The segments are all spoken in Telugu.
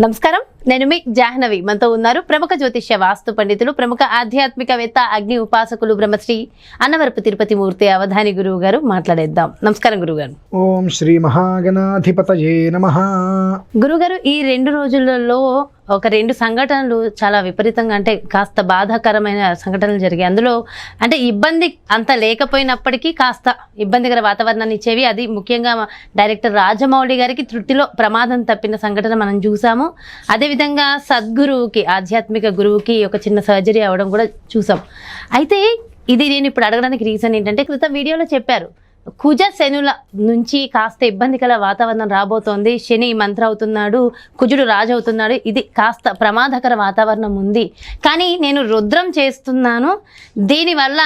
నమస్కారం. నేను మీ జాహ్నవి. మనతో ఉన్నారు ప్రముఖ జ్యోతిష్య వాస్తు పండితులు ప్రముఖ ఆధ్యాత్మికవేత్త అగ్ని ఉపాసకులు బ్రహ్మశ్రీ అన్నవరపు తిరుపతి మూర్తి అవధాని గురువు గారు మాట్లాడేద్దాం. నమస్కారం గురువు గారు ఓం శ్రీ మహాగణాధిపతయే నమ. గురుగారు ఈ రెండు రోజులలో ఒక రెండు సంఘటనలు చాలా విపరీతంగా అంటే కాస్త బాధాకరమైన సంఘటనలు జరిగాయి. అందులో అంటే ఇబ్బంది అంత లేకపోయినప్పటికీ కాస్త ఇబ్బందికర వాతావరణాన్ని ఇచ్చేవి. అది ముఖ్యంగా డైరెక్టర్ రాజమౌళి గారికి తృప్తిలో ప్రమాదం తప్పిన సంఘటన మనం చూసాము. అదేవిధంగా సద్గురువుకి ఆధ్యాత్మిక గురువుకి ఒక చిన్న సర్జరీ అవ్వడం కూడా చూసాం. అయితే ఇది నేను ఇప్పుడు అడగడానికి రీజన్ ఏంటంటే క్రితం వీడియోలో చెప్పారు. కుజ శనుల నుంచి కాస్త ఇబ్బందికర వాతావరణం రాబోతోంది. శని మంత్ర అవుతున్నాడు కుజుడు రాజు అవుతున్నాడు ఇది కాస్త ప్రమాదకర వాతావరణం ఉంది. కానీ నేను రుద్రం చేస్తున్నాను. దీనివల్ల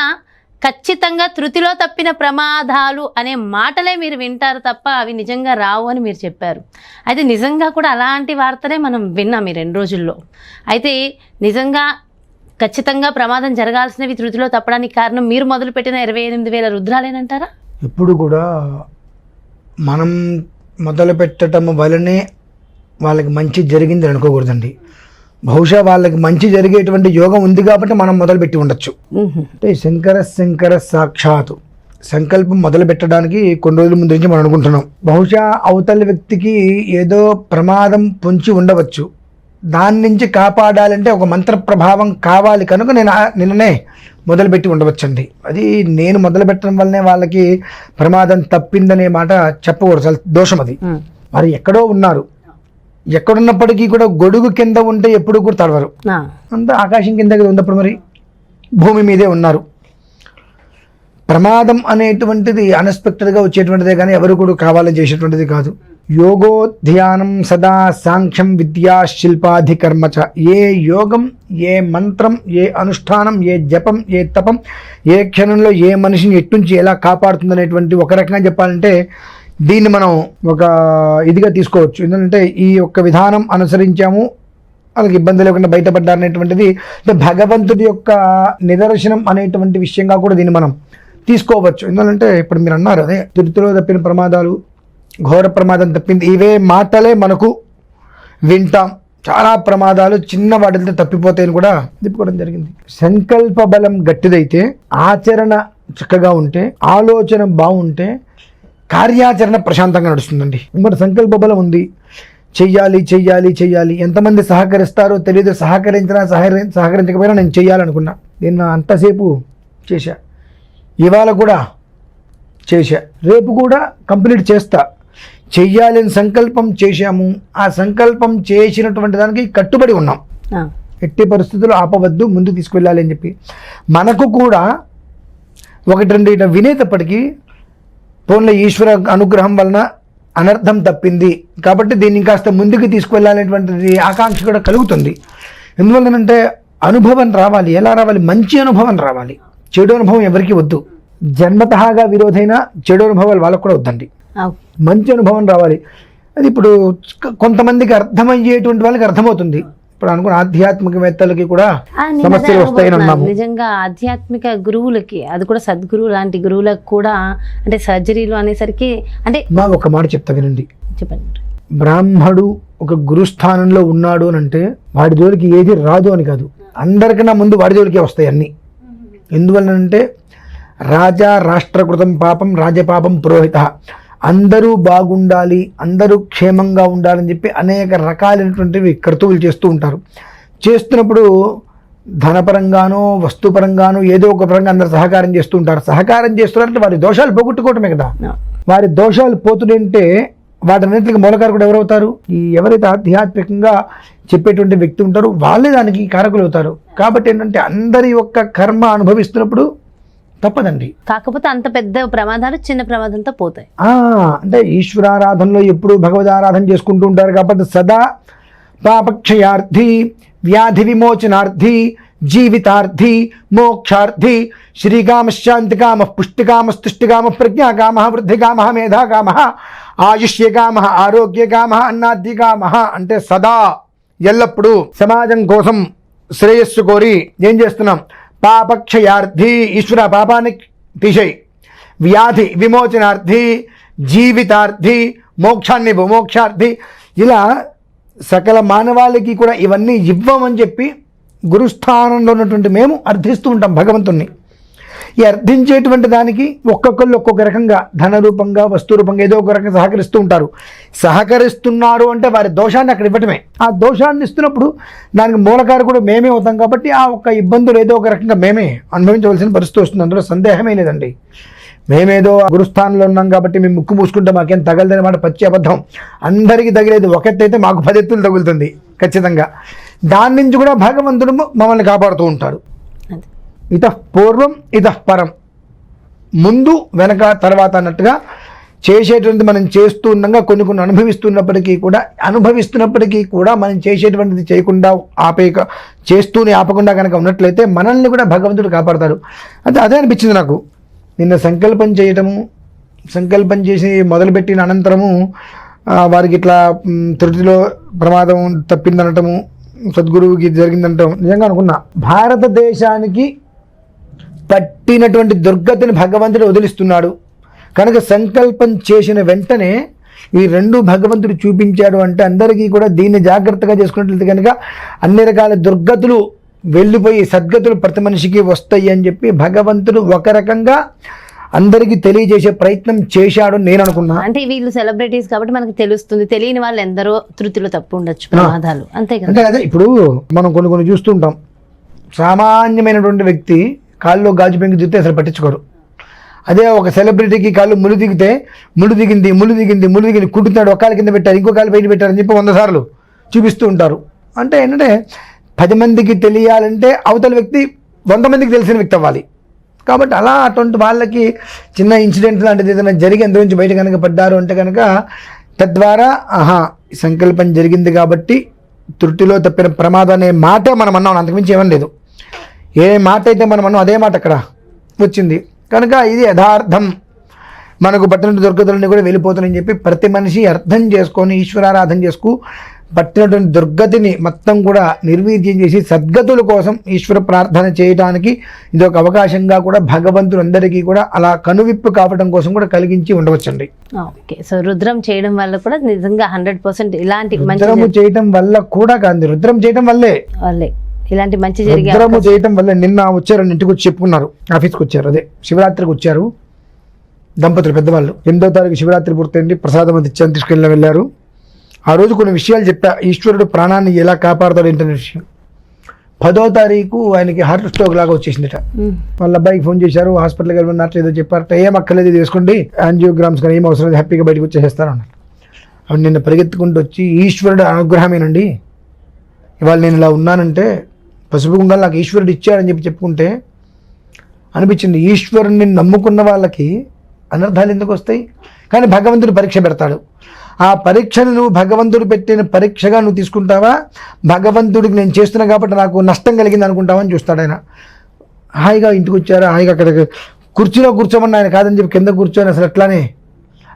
ఖచ్చితంగా తృతిలో తప్పిన ప్రమాదాలు అనే మాటలే మీరు వింటారు తప్ప అవి నిజంగా రావు అని మీరు చెప్పారు. అయితే నిజంగా కూడా అలాంటి వార్తలే మనం విన్నాం ఈ రెండు రోజుల్లో. అయితే నిజంగా ఖచ్చితంగా ప్రమాదం జరగాల్సినవి తృతిలో తప్పడానికి కారణం మీరు మొదలుపెట్టిన ఇరవై ఎనిమిది వేల రుద్రాలేనంటారా? ఎప్పుడు కూడా మనం మొదలు పెట్టడం వలనే వాళ్ళకి మంచి జరిగింది అని అనుకోకూడదండి. బహుశా వాళ్ళకి మంచి జరిగేటువంటి యోగం ఉంది కాబట్టి మనం మొదలు పెట్టి ఉండొచ్చు. అంటే శంకర శంకర సాక్షాత్ సంకల్పం మొదలు పెట్టడానికి కొన్ని రోజుల ముందు నుంచి మనం అనుకుంటున్నాం. బహుశా అవతల వ్యక్తికి ఏదో ప్రమాదం పొంచి ఉండవచ్చు. దాని నుంచి కాపాడాలంటే ఒక మంత్ర ప్రభావం కావాలి కనుక నేను నిన్ననే మొదలుపెట్టి ఉండవచ్చండి. అది నేను మొదలు పెట్టడం వల్లనే వాళ్ళకి ప్రమాదం తప్పిందనే మాట చెప్పకూడదు. దోషం అది. వారు ఎక్కడో ఉన్నారు. ఎక్కడున్నప్పటికీ కూడా గొడుగు కింద ఉంటే ఎప్పుడు కూడా తడవరు. అంతా ఆకాశం కింద ఉన్నప్పుడు మరి భూమి మీదే ఉన్నారు. ప్రమాదం అనేటువంటిది అన్ఎక్స్పెక్టెడ్గా వచ్చేటువంటిదే కానీ ఎవరు కూడా కావాలని చేసేటువంటిది కాదు. యోగో ధ్యానం సదా సాంఖ్యం విద్యా శిల్పాధికర్మ చ ఏ యోగం ఏ మంత్రం ఏ అనుష్ఠానం ఏ జపం ఏ తపం ఏ క్షణంలో ఏ మనిషిని ఎట్టుంచి ఎలా కాపాడుతుందనేటువంటి ఒక రకంగా చెప్పాలంటే దీన్ని మనం ఒక ఇదిగా తీసుకోవచ్చు. ఎందుకంటే ఈ యొక్క విధానం అనుసరించాము వాళ్ళకి ఇబ్బంది లేకుండా బయటపడ్డారు అనేటువంటిది అంటే భగవంతుడి యొక్క నిదర్శనం అనేటువంటి విషయంగా కూడా దీన్ని మనం తీసుకోవచ్చు. ఎందుకంటే ఇప్పుడు మీరు అన్నారు అదే తిరుతులో తప్పిన ప్రమాదాలు ఘోర ప్రమాదం తప్పింది. ఇవే మాటలే మనకు వింటాం. చాలా ప్రమాదాలు చిన్న వాటితో తప్పిపోతాయని కూడా తిప్పుకోవడం జరిగింది. సంకల్ప బలం గట్టిదైతే ఆచరణ చక్కగా ఉంటే ఆలోచన బాగుంటే కార్యాచరణ ప్రశాంతంగా నడుస్తుందండి. మరి సంకల్ప బలం ఉంది. చెయ్యాలి చెయ్యాలి చెయ్యాలి. ఎంతమంది సహకరిస్తారో తెలియదు సహకరించినా సహకరి సహకరించకపోయినా నేను చేయాలనుకున్నా నేను అంతసేపు చేశా. ఇవాళ కూడా చేశా. రేపు కూడా కంప్లీట్ చేస్తా. చెయ్యాలని సంకల్పం చేశాము. ఆ సంకల్పం చేసినటువంటి దానికి కట్టుబడి ఉన్నాం. ఎట్టి పరిస్థితుల్లో ఆపవద్దు ముందుకు తీసుకెళ్ళాలి అని చెప్పి. మనకు కూడా ఒకటి రెండు ఇట వినేటప్పటికీ పోన్ల ఈశ్వర అనుగ్రహం వలన అనర్థం తప్పింది. కాబట్టి దీన్ని కాస్త ముందుకు తీసుకువెళ్ళాలనేటువంటిది ఆకాంక్ష కూడా కలుగుతుంది. ఎందువల్లనంటే అనుభవం రావాలి. ఎలా రావాలి? మంచి అనుభవం రావాలి. చెడు అనుభవం ఎవరికి వద్దు. జన్మతహాగా విరోధైన చెడు అనుభవాలు వాళ్ళకు కూడా వద్దండి. మంచి అనుభవం రావాలి. అది ఇప్పుడు కొంతమందికి అర్థమయ్యేటువంటి వాళ్ళకి అర్థమవుతుంది. ఇప్పుడు అనుకున్న ఆధ్యాత్మికవేత్తలకి కూడా సమస్యలు వస్తాయని. అన్నాము. నిజంగా ఆధ్యాత్మిక గురువులకి అది కూడా సద్గురువు లాంటి గురువులకు కూడా అంటే సర్జరీలు అనేసరికి అంటే మా ఒక మాట చెప్తా వినండి. చెప్పండి. బ్రాహ్మడు ఒక గురుస్థానంలో ఉన్నాడు అని అంటే వాడి జోలికి ఏది రాదు అని కాదు. అందరికన్నా ముందు వాడి జోలికే వస్తాయి అన్నీ. ఎందువలనంటే రాజా రాష్ట్రకృతం పాపం రాజపాపం పురోహిత. అందరూ బాగుండాలి అందరూ క్షేమంగా ఉండాలని చెప్పి అనేక రకాలైనటువంటివి క్రతువులు చేస్తూ ఉంటారు. చేస్తున్నప్పుడు ధనపరంగానో వస్తుపరంగానో ఏదో ఒక పరంగా అందరు సహకారం చేస్తూ ఉంటారు. సహకారం చేస్తున్నారంటే వారి దోషాలు పోగొట్టుకోవటమే కదా. వారి దోషాలు పోతుంటే వాటన్నిటికి మూలకారకుడు ఎవరవుతారు? ఈ ఎవరైతే ఆధ్యాత్మికంగా చెప్పేటువంటి వ్యక్తి ఉంటారో వాళ్ళే దానికి కారకులు అవుతారు కాబట్టి ఏంటంటే అందరి యొక్క కర్మ అనుభవిస్తున్నప్పుడు తప్పదండి. కాకపోతే అంత పెద్ద ప్రమాదాలు చిన్న ప్రమాదంతో పోతాయి. ఆ, అంటే ఈశ్వరారాధనలో ఎప్పుడు భగవద్ ఆరాధన చేసుకుంటూ ఉంటారు కాబట్టి సదా పాపక్షయార్థి వ్యాధి విమోచనార్థి జీవితార్థి మోక్షార్థి శ్రీకామశాంతికామ పుష్టికామ స్తుష్టికామ ప్రజ్ఞాకామ వృద్ధికామ మేధాకామ ఆయుష్యకామ ఆరోగ్యకామ అన్నాద్యకామ అంటే సదా ఎల్లప్పుడూ సమాజం కోసం శ్రేయస్సు కోరి ఏం చేస్తున్నాం? పాపక్షయార్థి ఈశ్వర పాపాన్ని తీసేయి. వ్యాధి విమోచనార్థి జీవితార్థి మోక్షాన్ని ఇవ్వు, మోక్షార్థి ఇలా సకల మానవాళికి కూడా ఇవన్నీ ఇవ్వమని చెప్పి గురుస్థానంలో ఉన్నటువంటి మేము అర్థిస్తూ ఉంటాం భగవంతుణ్ణి. ఈ అర్థించేటువంటి దానికి ఒక్కొక్కళ్ళు ఒక్కొక్క రకంగా ధన రూపంగా వస్తు రూపంగా ఏదో ఒక రకంగా సహకరిస్తూ ఉంటారు. సహకరిస్తున్నారు అంటే వారి దోషాన్ని అక్కడ ఇవ్వటమే. ఆ దోషాన్ని ఇస్తున్నప్పుడు దానికి మూలకారు కూడా మేమే అవుతాం కాబట్టి ఆ ఒక్క ఇబ్బందులు ఏదో ఒక రకంగా మేమే అనుభవించవలసిన పరిస్థితి వస్తుంది. అందులో సందేహమే లేదండి. మేమేదో గురుస్థానంలో ఉన్నాం కాబట్టి మేము ముక్కు మూసుకుంటే మాకేం తగలదని మాట పచ్చి అబద్ధం. అందరికీ తగిలేదు ఒకెత్తైతే మాకు పది ఎత్తులు తగులుతుంది ఖచ్చితంగా. దాని నుంచి కూడా భగవంతుడు మమ్మల్ని కాపాడుతూ ఉంటాడు. ఇతపూర్వం ఇతపరం ముందు వెనక తర్వాత అన్నట్టుగా చేసేటువంటి మనం చేస్తూ ఉండగా కొన్ని కొన్ని అనుభవిస్తున్నప్పటికీ కూడా అనుభవిస్తున్నప్పటికీ కూడా మనం చేసేటువంటిది చేయకుండా ఆపేక చేస్తూనే ఆపకుండా కనుక ఉన్నట్లయితే మనల్ని కూడా భగవంతుడు కాపాడతాడు. అంటే అదే అనిపించింది నాకు. నిన్న సంకల్పం చేయటము సంకల్పం చేసి మొదలుపెట్టిన అనంతరము వారికి ఇట్లా తృటిలో ప్రమాదం తప్పిందనటము సద్గురువుకి జరిగిందనటం నిజంగా అనుకున్నా. భారతదేశానికి పట్టినటువంటి దుర్గతిని భగవంతుడు వదిలిస్తున్నాడు. కనుక సంకల్పం చేసిన వెంటనే ఈ రెండు భగవంతుడు చూపించాడు అంటే అందరికీ కూడా దీన్ని జాగ్రత్తగా చేసుకున్నట్లయితే కనుక అన్ని రకాల దుర్గతులు వెళ్ళిపోయి సద్గతులు ప్రతి మనిషికి వస్తాయి అని చెప్పి భగవంతుడు ఒక రకంగా అందరికీ తెలియజేసే ప్రయత్నం చేశాడు నేను అనుకున్నా. అంటే వీళ్ళు సెలబ్రిటీస్ కాబట్టి మనకు తెలుస్తుంది. తెలియని వాళ్ళు ఎందరో తృతిలో తప్పు ఉండొచ్చు ప్రమాదాలు. అంతే కదా? అంటే అదే ఇప్పుడు మనం కొన్ని కొన్ని చూస్తుంటాం సామాన్యమైనటువంటి వ్యక్తి కాళ్ళు గాజు పెంకు దిగితే అసలు పట్టించుకోరు. అదే ఒక సెలబ్రిటీకి కాళ్ళు ముళ్ళు దిగితే ముళ్ళు దిగింది ముళ్ళు దిగింది ముళ్ళు దిగింది కుట్టుతున్నాడు ఒక కాలు కింద పెట్టారు ఇంకో కాలు బయట పెట్టారని చెప్పి వంద సార్లు చూపిస్తూ ఉంటారు. అంటే ఏంటంటే పది మందికి తెలియాలంటే అవతల వ్యక్తి వంద మందికి తెలిసిన వ్యక్తి అవ్వాలి. కాబట్టి అలా అటువంటి వాళ్ళకి చిన్న ఇన్సిడెంట్ లాంటిది ఏదైనా జరిగి అందులో నుంచి బయట కనుక పడ్డారు అంటే కనుక తద్వారా ఆహా సంకల్పం జరిగింది కాబట్టి త్రుటిలో తప్పిన ప్రమాదం అనే మాటే మనం అన్నాం అంతకుమించి ఏమని లేదు. ఏ మాట అయితే మనం అన్నాం అదే మాట అక్కడ వచ్చింది. కనుక ఇది యథార్థం. మనకు పట్టినటువంటి దుర్గతులన్నీ కూడా వెళ్ళిపోతున్నాయని చెప్పి ప్రతి మనిషి అర్థం చేసుకొని ఈశ్వరారాధన చేసుకు పట్టినటువంటి దుర్గతిని మొత్తం కూడా నిర్వీర్యం చేసి సద్గతుల కోసం ఈశ్వర ప్రార్థన చేయడానికి ఇది ఒక అవకాశంగా కూడా భగవంతుడు అందరికీ కూడా అలా కనువిప్పు కావడం కోసం కూడా కలిగించి ఉండవచ్చండి. ఓకే. సో రుద్రం చేయడం వల్ల కూడా నిజంగా హండ్రెడ్ పర్సెంట్ ఇలాంటి మంచి రుద్రము చేయటం వల్ల కూడా కాదు రుద్రం చేయటం వల్లే. వాళ్ళే ఇలాంటి మంచి జరిగే రుద్రము చేయటం వల్ల నిన్న వచ్చారు ఇంటికి వచ్చి చెప్పుకున్నారు. ఆఫీస్కి వచ్చారు అదే. శివరాత్రికి వచ్చారు దంపతులు పెద్దవాళ్ళు. ఎనిమిదో తారీఖు శివరాత్రి పూర్తయింది ప్రసాదం అది ఇచ్చాను తీసుకెళ్ళి వెళ్ళారు. ఆ రోజు కొన్ని విషయాలు చెప్పా ఈశ్వరుడు ప్రాణాన్ని ఎలా కాపాడతాడు ఏంటనే విషయం. పదో తారీఖు ఆయనకి హార్ట్ స్ట్రోక్ లాగా వచ్చేసిందిట. వాళ్ళ అబ్బాయికి ఫోన్ చేశారు హాస్పిటల్కి వెళ్ళమన్నట్టు ఏదో చెప్పారట ఏం అక్కర్లేదు ఇది వేసుకోండి. యాంజియోగ్రామ్స్ కానీ ఏం అవసరం లేదు హ్యాపీగా బయటకు వచ్చేసేస్తారు అన్నారు. అవి నిన్న పరిగెత్తుకుంటూ వచ్చి ఈశ్వరుడు అనుగ్రహమేనండి. ఇవాళ నేను ఇలా ఉన్నానంటే పసుపు కుంకాలు నాకు ఈశ్వరుడు ఇచ్చాడని చెప్పి చెప్పుకుంటే అనిపించింది ఈశ్వరుణ్ణి నమ్ముకున్న వాళ్ళకి అనర్థాలు ఎందుకు వస్తాయి? కానీ భగవంతుడు పరీక్ష పెడతాడు. ఆ పరీక్షను నువ్వు భగవంతుడు పెట్టిన పరీక్షగా నువ్వు తీసుకుంటావా? భగవంతుడికి నేను చేస్తున్నా కాబట్టి నాకు నష్టం కలిగింది అనుకుంటావా అని చూస్తాడు ఆయన. హాయిగా ఇంటికి వచ్చారు? హాయిగా అక్కడ కుర్చీలో కూర్చోమని ఆయన కాదని చెప్పి కింద కూర్చొని అసలు అట్లానే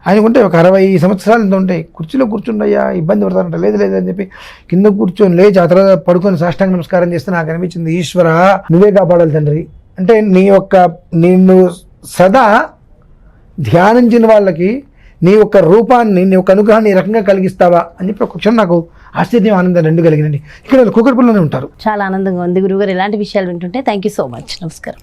ఆయనకుంటే ఒక అరవై సంవత్సరాలు ఎంత ఉంటాయి. కుర్చీలో కూర్చుండయ్యా ఇబ్బంది పడతానంట. లేదు లేదు అని చెప్పి కింద కూర్చొని లేచి ఆ తర్వాత పడుకొని సాష్టాంగ నమస్కారం చేస్తే నాకు అనిపించింది ఈశ్వర నువ్వే కాపాడాలి తండ్రి. అంటే నీ యొక్క నిన్ను సదా ధ్యానించిన వాళ్ళకి నీ యొక్క రూపాన్ని నీ యొక్క అనుగ్రహాన్ని ఈ రకంగా కలిగిస్తావా అని చెప్పి ఒక క్షణం నాకు ఆశ్చర్యం ఆనందం రెండు కలిగినండి ఇక్కడ కూకట్పల్లిలోనే ఉంటారు. చాలా ఆనందంగా ఉంది. గురుగారు ఇలాంటి విషయాలు వింటుంటే థ్యాంక్ యూ సో మచ్ నమస్కారం.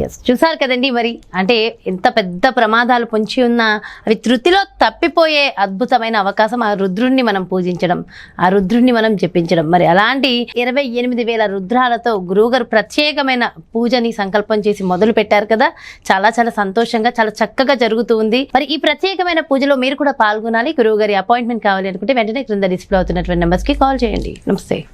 ఎస్ చూసారు కదండి మరి? అంటే ఎంత పెద్ద ప్రమాదాలు పొంచి ఉన్నా అవి తృతిలో తప్పిపోయే అద్భుతమైన అవకాశం ఆ రుద్రుణ్ణి మనం పూజించడం ఆ రుద్రుణ్ణి మనం జపించడం. మరి అలాంటి ఇరవై ఎనిమిది వేల రుద్రాలతో గురువుగారు ప్రత్యేకమైన పూజని సంకల్పం చేసి మొదలు పెట్టారు కదా? చాలా చాలా సంతోషంగా చాలా చక్కగా జరుగుతూ ఉంది. మరి ఈ ప్రత్యేకమైన పూజలో మీరు కూడా పాల్గొనాలి. గురువుగారి అపాయింట్మెంట్ కావాలి అనుకుంటే వెంటనే క్రింద డిస్ప్లే అవుతున్నటువంటి నెంబర్స్కి కాల్ చేయండి. నమస్తే.